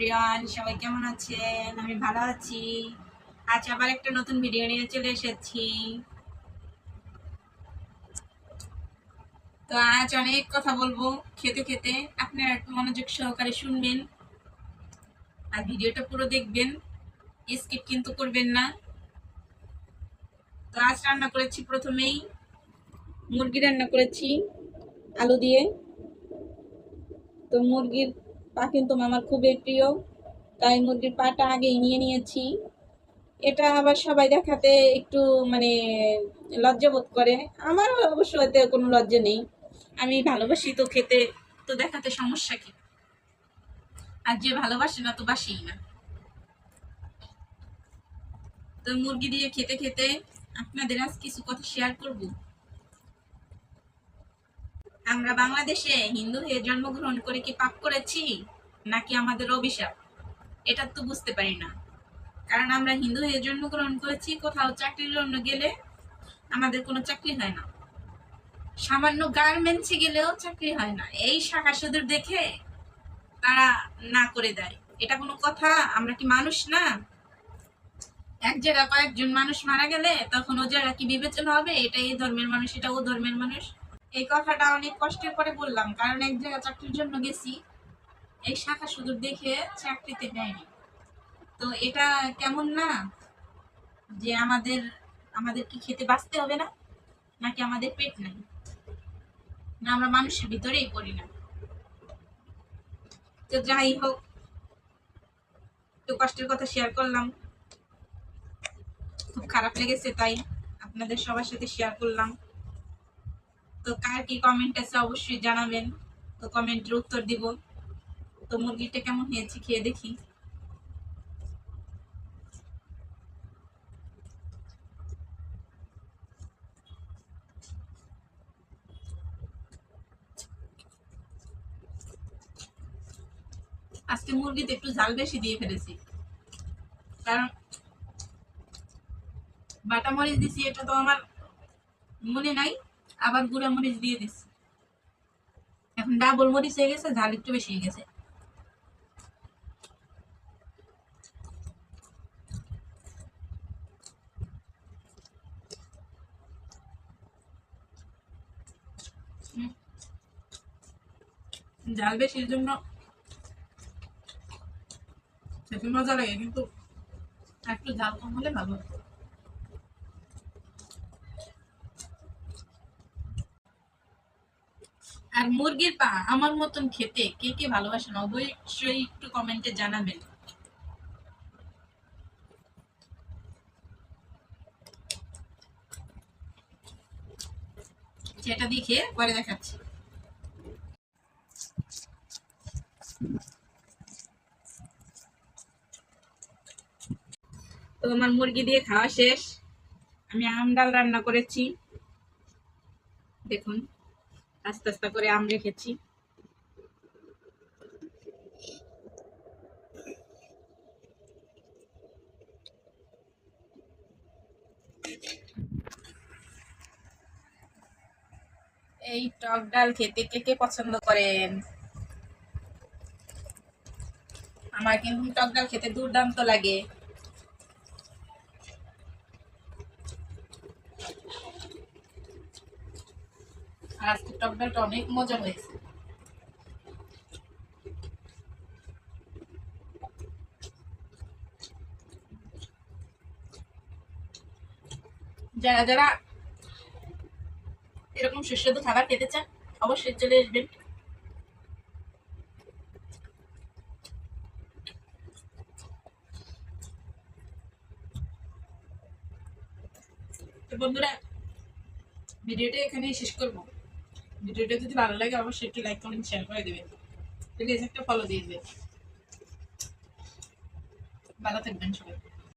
Everyone, সবাই কেমন আছেন? আমি ভালো আছি। আজ আবার একটা নতুন ভিডিও নিয়ে চলে এসেছি। তো আজ অনেক কথা বলব খেতে খেতে। আপনারা একটু মনোযোগ সহকারে শুনবেন। আর ভিডিওটা পুরো দেখবেন। স্কিপ কিন্তু করবেন না। তো আজ রান্না করেছি প্রথমেই মুরগি রান্না করেছি, আলু দিয়ে। তো মুরগির পা কিন্তু আমার খুবই প্রিয়। তাই মুরগির পাটা আগেই নিয়ে নিয়েছি। এটা আবার সবাই দেখাতে একটু মানে লজ্জা বোধ করে। আমার অবশ্য এতে কোনো লজ্জা নেই। আমি ভালোবাসি তো খেতে, তো দেখাতে সমস্যা কি? আর যে ভালোবাসে না, তো বাসিই না। তো মুরগি দিয়ে খেতে খেতে আপনাদের আজ কিছু কথা শেয়ার করব। আমরা বাংলাদেশে হিন্দু হয়ে জন্মগ্রহণ করে কি পাপ করেছি? নাকি আমাদের অভিশাপ? এটা তো বুঝতে পারি না। কারণ আমরা হিন্দু হয়ে জন্মগ্রহণ করেছি, কোথাও চাকরির জন্য গেলে আমাদের কোনো চাকরি হয় না। সামান্য গার্মেন্টসে গেলেও চাকরি হয় না। এই শাখা সুদূর দেখে তারা না করে দেয়। এটা কোনো কথা? আমরা কি মানুষ না? এক জায়গায় কয়েকজন মানুষ মারা গেলে তখন ও জায়গা কি বিবেচনা হবে? এটা এই ধর্মের মানুষ, এটা ও ধর্মের মানুষ। এই কথাটা অনেক কষ্টের পরে বললাম, কারণ এক জায়গায় চাকরির জন্য গেছি, এই শাখা সুদূর দেখে চাকরিতে নেয়নি। তো এটা কেমন না যে আমাদের আমাদের কি খেতে বাঁচতে হবে না, নাকি আমাদের পেট নাই? না, আমরা মানুষের ভিতরেই পড়ি না। তো যাই হোক, একটু কষ্টের কথা শেয়ার করলাম। খুব খারাপ লেগেছে তাই আপনাদের সবার সাথে শেয়ার করলাম। তো কার কি কমেন্ট আছে অবশ্যই জানাবেন। তো কমেন্টের উত্তর দিব। তো মুরগিটা কেমন হয়েছে খেয়ে দেখি। আজকে মুরগিতে একটু ঝাল বেশি দিয়ে ফেলেছি। কারণ বাটা মরিচ দিছি, এটা তো আমার মনে নাই। আবার গুঁড়া মরিচ দিয়ে দিছি এখন ডাবল মরিচ হয়ে গেছে, ঝাল একটু বেশি হয়ে গেছে। ঝাল বেশির জন্য মজা লাগে, কিন্তু একটু ঝাল কম হলে ভালো হতো আর মুরগির পা আমার মতন খেতে কে কে ভালোবাসেন? অবশ্যই একটু কমেন্টে জানাবেন। সেটা দেখে পরে দেখাচ্ছি। তো আমার মুরগি দিয়ে খাওয়া শেষ। আমি আম ডাল রান্না করেছি। দেখুন। আস্তে আস্তে করে আম রেখেছি। এই টক ডাল খেতে কে কে পছন্দ করেন? আমার কিন্তু টক ডাল খেতে দুর্দান্ত লাগে। আর আজকে টক অনেক মজা হয়েছে। যারা যারা এরকম সুস্বাদু খাবার খেতে চান, অবশ্যই চলে আসবেন। বন্ধুরা, ভিডিওটা এখানেই শেষ করব। ভিডিওটা যদি ভালো লাগে, অবশ্যই একটু লাইক কমেন্ট শেয়ার করে দেবেন। প্লিজ একটা ফলো দিয়ে দেবেন। ভালো থাকবেন সবাই।